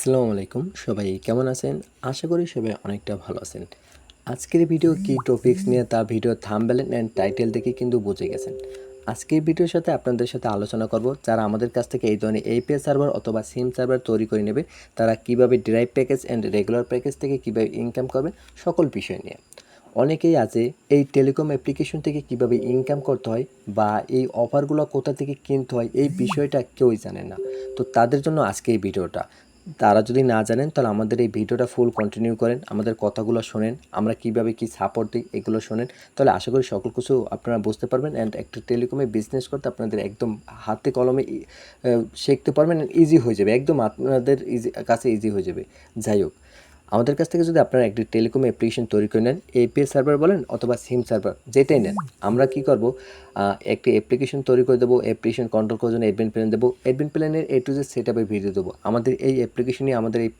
আসসালামু আলাইকুম। সবাই কেমন আছেন? আশা করি সবাই অনেকটা ভালো আছেন। আজকের ভিডিও কি টপিকস নিয়ে তা ভিডিও থাম্বেল অ্যান্ড টাইটেল দেখে কিন্তু বুঝে গেছেন। আজকের ভিডিওর সাথে আপনাদের সাথে আলোচনা করব যারা আমাদের কাছ থেকে এই ধরনের এপিএ সার্ভার অথবা সিম সার্ভার তৈরি করে নেবে, তারা কীভাবে drive package and regular package থেকে কীভাবে ইনকাম করবে, সকল বিষয় নিয়ে। অনেকেই আছে এই টেলিকম অ্যাপ্লিকেশন থেকে কীভাবে ইনকাম করতে হয় বা এই অফারগুলো কোথা থেকে কিনতে হয়, এই বিষয়টা কেউই জানে না। তো তাদের জন্য আজকে এই ভিডিওটা। তারা যদি না জানেন, তাহলে আমাদের এই ভিডিওটা ফুল কন্টিনিউ করেন, আমাদের কথাগুলো শোনেন, আমরা কীভাবে কি সাপোর্ট দিই এগুলো শোনেন। তাহলে আশা করি সকল কিছু আপনারা বুঝতে পারবেন অ্যান্ড একটা টেলিকমে বিজনেস করতে আপনাদের একদম হাতে কলমে শিখতে পারবেন ইজি হয়ে যাবে, একদম আপনাদের ইজি কাছে ইজি হয়ে যাবে। যাই হোক আমাদের কাছ থেকে যদি আপনারা একটি টেলিকম অ্যাপ্লিকেশন তৈরি করে নেন এপিএস সার্ভার বলেন অথবা সিম সার্ভার যেটাই নেন, আমরা কি করব? একটি অ্যাপ্লিকেশন তৈরি করে দেবো অ্যাপ্লিকেশন কন্ট্রোল করার জন্য অ্যাডমিন প্ল্যান দেবো। অ্যাডমিন প্ল্যানের এ টু জেড সেট আপের ভিডিও দেবো। আমাদের এই অ্যাপ্লিকেশনই আমাদের এই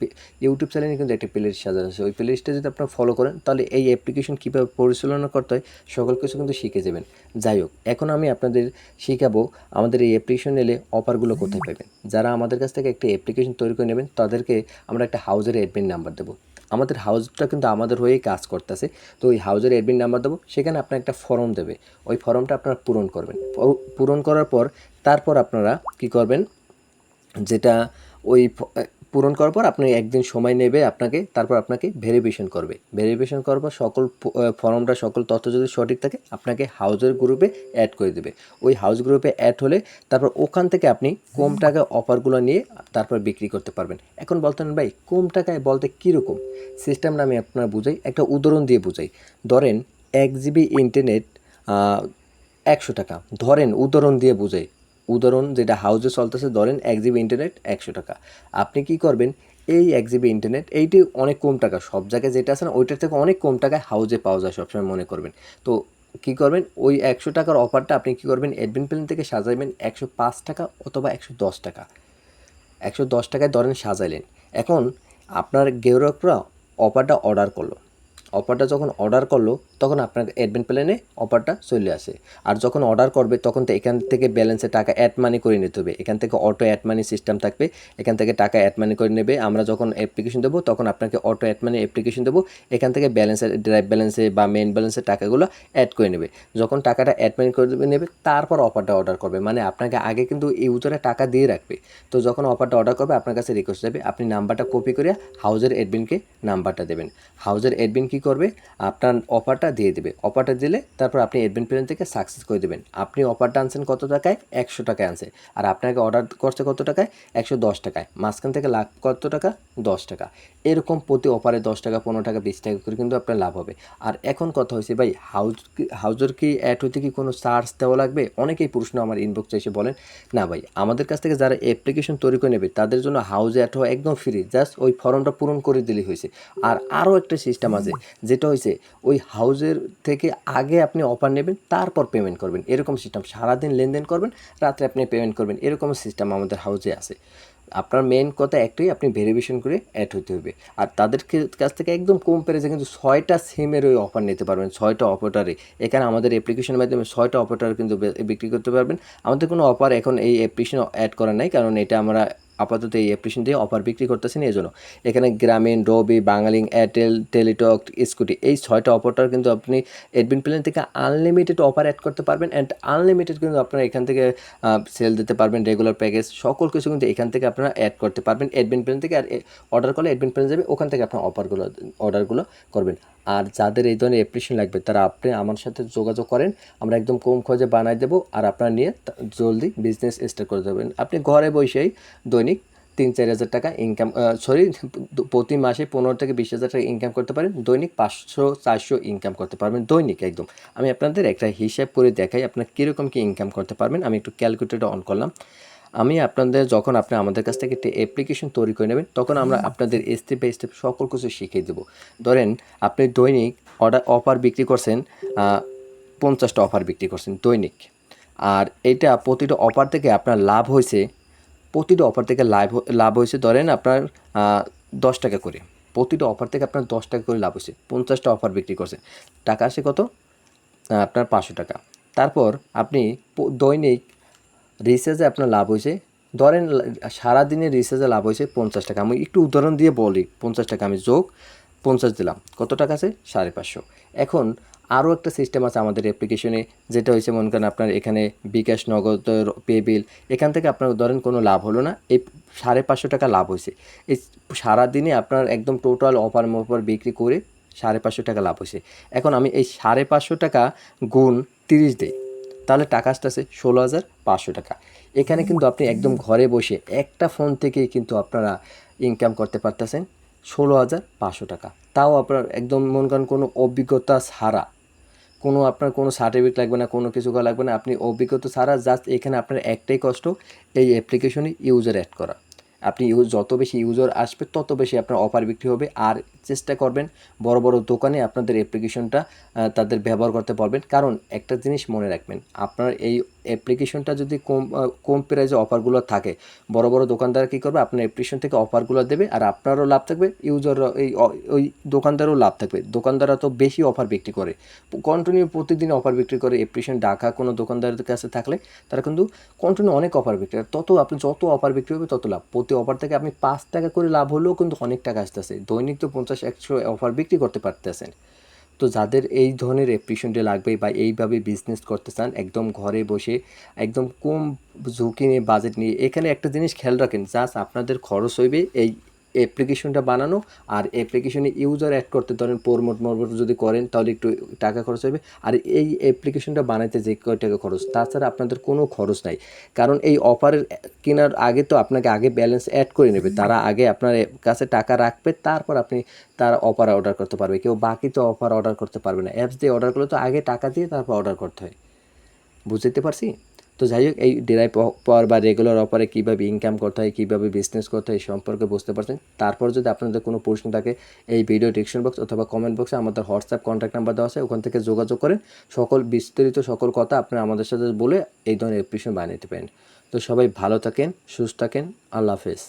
ইউটিউব চ্যানেলে কিন্তু একটা প্লে লিস্ট সাজানো আছে। ওই প্লে লিস্টটা যদি আপনারা ফলো করেন, তাহলে এই অ্যাপ্লিকেশন কীভাবে পরিচালনা করতে হয়, সকল কিছু কিন্তু শিখে যাবেন। যাই হোক, এখন আমি আপনাদের শিখাবো আমাদের এই অ্যাপ্লিকেশন এলে অফারগুলো কোথায় পাবেন। যারা আমাদের কাছ থেকে একটি অ্যাপ্লিকেশন তৈরি করে নেবেন, তাদেরকে আমরা একটা হাউজের অ্যাডমিন নাম্বার দেবো। আমাদের হাউজটা কিন্তু আমাদের হয়ে কাজ করতেছে। তো ওই হাউজের অ্যাডমিন নাম্বার দেবো, সেখানে আপনার একটা ফর্ম দেবে। ওই ফর্মটা আপনারা পূরণ করবেন। পূরণ করার পর তারপর আপনারা কি করবেন? যেটা ওই পূরণ করার পর আপনি একদিন সময় নেবে আপনাকে, তারপর আপনাকে ভেরিফিকেশন করবে। ভেরিফিকেশন করার পর সকল ফর্মটা সকল তথ্য যদি সঠিক থাকে, আপনাকে হাউজের গ্রুপে অ্যাড করে দেবে। ওই হাউস গ্রুপে অ্যাড হলে তারপর ওখান থেকে আপনি কম টাকায় অফারগুলো নিয়ে তারপর বিক্রি করতে পারবেন। এখন বলতেন ভাই, কম টাকায় বলতে কীরকম? সিস্টেমটা আমি আপনার বুঝাই, একটা উদাহরণ দিয়ে বুঝাই। ধরেন এক জিবি ইন্টারনেট একশো টাকা। ধরেন উদাহরণ দিয়ে বুঝাই। উদাহরণ যেটা হাউজে চলতেছে, ধরেন এক জিবি ইন্টারনেট একশো টাকা। আপনি কি করবেন? এই এক জিবি ইন্টারনেট এইটি অনেক কম টাকা। সব জায়গায় যেটা আছে না, ওইটার থেকে অনেক কম টাকায় হাউজে পাওয়া যায় সবসময় মনে করবেন। তো কি করবেন? ওই একশো টাকার অফারটা আপনি কি করবেন? অ্যাডমিন প্ল্যান থেকে সাজাইবেন একশো পাঁচ টাকা অথবা একশো দশ টাকা। একশো দশ টাকায় ধরেন সাজাইলেন। এখন আপনার গ্রাহকরা অফারটা অর্ডার করল। অফারটা যখন অর্ডার করল তখন আপনার অ্যাডমিন প্ল্যানে অফারটা চলে আসে। আর যখন অর্ডার করবে, তখন তো এখান থেকে ব্যালেন্সে টাকা অ্যাড মানি করে নিতে হবে। এখান থেকে অটো অ্যাড মানি সিস্টেম থাকবে, এখান থেকে টাকা অ্যাড মানি করে নেবে। আমরা যখন অ্যাপ্লিকেশন দেবো, তখন আপনাকে অটো অ্যাড মানি অ্যাপ্লিকেশন দেবো। এখান থেকে ব্যালেন্সের ড্রাইভ ব্যালেন্সে বা মেন ব্যালেন্সের টাকাগুলো অ্যাড করে নেবে। যখন টাকাটা অ্যাড মানি করে নেবে, তারপর অফারটা অর্ডার করবে। মানে আপনাকে আগে কিন্তু ইউজারে টাকা দিয়ে রাখবে। তো যখন অফারটা অর্ডার করবে, আপনার কাছে রিকোয়েস্ট যাবে, আপনি নাম্বারটা কপি করে হাউজের অ্যাডমিনকে নাম্বারটা দেবেন। হাউজের অ্যাডমিন কী করবে? আপনার অফারটা দিয়ে দেবে। অপারটা দিলে তারপর আপনি অ্যাডমিন প্ল্যান থেকে সাকসেস করে দেবেন। আপনি অফারটা আনছেন কত টাকায়? একশো টাকায় আনছে। আর আপনাকে অর্ডার করছে কত টাকায়? একশো দশ টাকায়। মাঝখান থেকে লাভ কত টাকা? দশ টাকা। এরকম প্রতি অপারে দশ টাকা, পনেরো টাকা, বিশ টাকা করে কিন্তু আপনার লাভ হবে। আর এখন কথা হয়েছে, ভাই হাউজ হাউজের কি অ্যাড হতে কি কোনো চার্জ দেওয়া লাগবে? অনেকেই প্রশ্ন আমার ইনবক্সে এসে বলেন, না, ভাই, আমাদের কাছ থেকে যারা অ্যাপ্লিকেশন তৈরি করে নেবে, তাদের জন্য হাউজে অ্যাড হওয়া একদম ফ্রি জাস্ট ওই ফর্মটা পূরণ করে দিলেই হয়েছে। আর আরও একটা সিস্টেম আছে, যেটা হয়েছে, ওই হাউজের থেকে আগে আপনি অফার নেবেন, তারপর পেমেন্ট করবেন। এরকম সিস্টেম সারাদিন লেনদেন করবেন, রাত্রে আপনি পেমেন্ট করবেন। এরকম সিস্টেম আমাদের হাউজে আছে। আপনার মেন কথা একটাই, আপনি ভেরিফিকেশন করে অ্যাড হতে হবে। আর তাদের কাছ থেকে একদম কম প্রাইসে কিন্তু ছয়টা সিমের ওই অফার নিতে পারবেন, ছয়টা অপারেটারে এখানে আমাদের অ্যাপ্লিকেশনের মাধ্যমে ছয়টা অপারেটার কিন্তু বিক্রি করতে পারবেন। আমাদের কোনো অফার এখন এই অ্যাপ্লিকেশন অ্যাড করা নাই, কারণ এটা আমরা আপাতত এই অ্যাপ্লিকেশন দিয়ে অফার বিক্রি করতেছি না এই জন্য। এখানে গ্রামীণ রবি বাঙালিং এয়ারটেল টেলিটক স্কুটি এই ছয়টা অপারেটর কিন্তু আপনি অ্যাডমিন প্ল্যান থেকে আনলিমিটেড অফার অ্যাড করতে পারবেন অ্যান্ড আনলিমিটেড কিন্তু আপনারা এখান থেকে সেল দিতে পারবেন রেগুলার প্যাকেজ সকল কিছু কিন্তু এখান থেকে আপনারা অ্যাড করতে পারবেন অ্যাডমিন প্ল্যান থেকে। আর অর্ডার করলে অ্যাডমিন প্ল্যান যাবে, ওখান থেকে আপনার অফারগুলো অর্ডারগুলো করবেন। আর যাদের এই ধরনের অ্যাপ্লিকেশন লাগবে, তারা আপনি আমার সাথে যোগাযোগ করেন, আমরা একদম কম খরচে বানাই দেবো আর আপনারা নিয়ে জলদি বিজনেস স্টার্ট করে দেবেন। আপনি ঘরে বসেই দৈনিক তিন চার হাজার টাকা ইনকাম সরি প্রতি মাসে পনেরো থেকে বিশ হাজার টাকা ইনকাম করতে পারেন, দৈনিক পাঁচশো, চারশো ইনকাম করতে পারবেন, দৈনিক একদম। আমি আপনাদের একটা হিসাব করে দেখাই, আপনার কীরকম কী ইনকাম করতে পারবেন, আমি একটু ক্যালকুলেটর অন করলাম। আমি আপনাদের যখন আপনি আমাদের কাছ থেকে একটা অ্যাপ্লিকেশন তৈরি করে নেবেন তখন আমরা আপনাদের স্টেপ বাই স্টেপ সকল কিছু শিখিয়ে দেবো। ধরেন আপনি দৈনিক অর্ডার অফার বিক্রি করছেন পঞ্চাশটা অফার বিক্রি করছেন দৈনিক। আর এটা প্রতিটা অফার থেকে আপনার লাভ হয়েছে প্রতিটা অফার থেকে লাভ লাভ হয়েছে ধরেন আপনার দশ টাকা করে। প্রতিটা অফার থেকে আপনার দশ টাকা করে লাভ হয়েছে পঞ্চাশটা অফার বিক্রি করছেন। টাকা আসে কত? আপনার পাঁচশো টাকা। তারপর আপনি দৈনিক রিচার্জে আপনার লাভ হয়েছে। ধরেন, সারাদিনে রিচার্জে লাভ হয়েছে পঞ্চাশ টাকা। আমি একটু উদাহরণ দিয়ে বলি, পঞ্চাশ টাকা আমি যোগ পঞ্চাশ দিলাম। কত টাকা আছে? সাড়ে পাঁচশো। এখন আরও একটা সিস্টেম আছে আমাদের অ্যাপ্লিকেশনে যেটা হয়েছে, মনে করেন আপনার এখানে বিকাশ, নগদ পে বিল এখান থেকে আপনার ধরেন কোনো লাভ হলো না, এই সাড়ে পাঁচশো টাকা লাভ হয়েছে। এই সারাদিনে আপনার একদম টোটাল অফার মফার বিক্রি করে সাড়ে পাঁচশো টাকা লাভ হয়েছে। এখন আমি এই সাড়ে পাঁচশো টাকা গুণ তিরিশ দিই। তাহলে টাকা আসতেছে ষোলো হাজার পাঁচশো টাকা। এখানে কিন্তু আপনি একদম ঘরে বসে একটা ফোন থেকে কিন্তু আপনারা ইনকাম করতে পারতেছেন ষোলো হাজার পাঁচশো টাকা। তাও আপনার একদম মন করেন কোনো অভিজ্ঞতা ছাড়া, কোনো আপনার কোনো সার্টিফিকেট লাগবে না, কোনো কিছু লাগবে না। আপনি অভিজ্ঞতা ছাড়া জাস্ট এখানে আপনার একটাই কষ্ট, এই অ্যাপ্লিকেশনে ইউজার অ্যাড করা। আপনি ইউজ, যত বেশি ইউজার আসবে, তত বেশি আপনার অফার বিক্রি হবে। আর চেষ্টা করবেন বড় বড় দোকানে আপনাদের অ্যাপ্লিকেশনটা তাদের ব্যবহার করতে পারবেন। কারণ একটা জিনিস মনে রাখবেন, আপনার এই অ্যাপ্লিকেশনটা যদি কম কম প্রাইজে অফারগুলো থাকে, বড় বড় দোকানদার কী করবে? আপনার অ্যাপ্লিকেশন থেকে অফারগুলো দেবে আর আপনারও লাভ থাকবে ইউজাররা এই ওই দোকানদারও লাভ থাকবে। দোকানদাররা তো বেশি অফার বিক্রি করে। কন্টিনিউ প্রতিদিন অফার বিক্রি করে অ্যাপ্লিকেশন ডাকা কোনো দোকানদারের কাছে থাকলে, তারা কিন্তু কন্টিনিউ অনেক অফার বিক্রি করে। তত আপনি যত অফার বিক্রি হবে, তত লাভ। প্রতি অফার থেকে আপনি পাঁচ টাকা করে লাভ হলেও কিন্তু অনেক টাকা আসতেছে। দৈনিক তো পঞ্চাশ, একশো অফার বিক্রি করতে পারতেছেন। তো যাদের এই ধরনের অ্যাপ্লিকেশনটা লাগবে বা এইভাবে বিজনেস করতে চান, একদম ঘরে বসে, একদম কম ঝুঁকি নিয়ে বাজেট নিয়ে, এখানে একটা জিনিস খেয়াল রাখেন জাস্ট আপনাদের খরচ হইবে এই অ্যাপ্লিকেশনটা বানানো আর অ্যাপ্লিকেশনে ইউজার অ্যাড করতে ধরেন প্রমোট মরমোট যদি করেন, তাহলে একটু টাকা খরচ হবে। আর এই অ্যাপ্লিকেশনটা বানাইতে যে কয় টাকা খরচ, তাছাড়া আপনাদের কোনো খরচ নাই। কারণ এই অফারের কেনার আগে তো আপনাকে আগে ব্যালেন্স অ্যাড করে নেবে। তারা আগে আপনার কাছে টাকা রাখবে, তারপর আপনি তার অফার অর্ডার করতে পারবে। কেউ বাকি তো অফার অর্ডার করতে পারবে না। অ্যাপস দিয়ে অর্ডার করলে তো আগে টাকা দিয়ে তারপর অর্ডার করতে হয়। বুঝতে পারছি? তো যাই হোক, এই ডেরাই পাওয়ার বা রেগুলার অফারে কীভাবে ইনকাম করতে হয়, কীভাবে বিজনেস করতে হয় সম্পর্কে বুঝতে পারছেন। তারপর যদি আপনাদের কোনো প্রশ্ন থাকে, এই ভিডিও ডিসক্রিপশন বক্স অথবা কমেন্ট বক্সে আমাদের হোয়াটসঅ্যাপ কন্ট্যাক্ট নাম্বার দেওয়া আছে, ওখান থেকে যোগাযোগ করেন। সকল বিস্তারিত সকল কথা আপনারা আমাদের সাথে বলে এই ধরনের এপ্লিকেশন বানিয়ে পারেন তো সবাই ভালো থাকেন, সুস্থ থাকেন, আল্লাহ হাফেজ।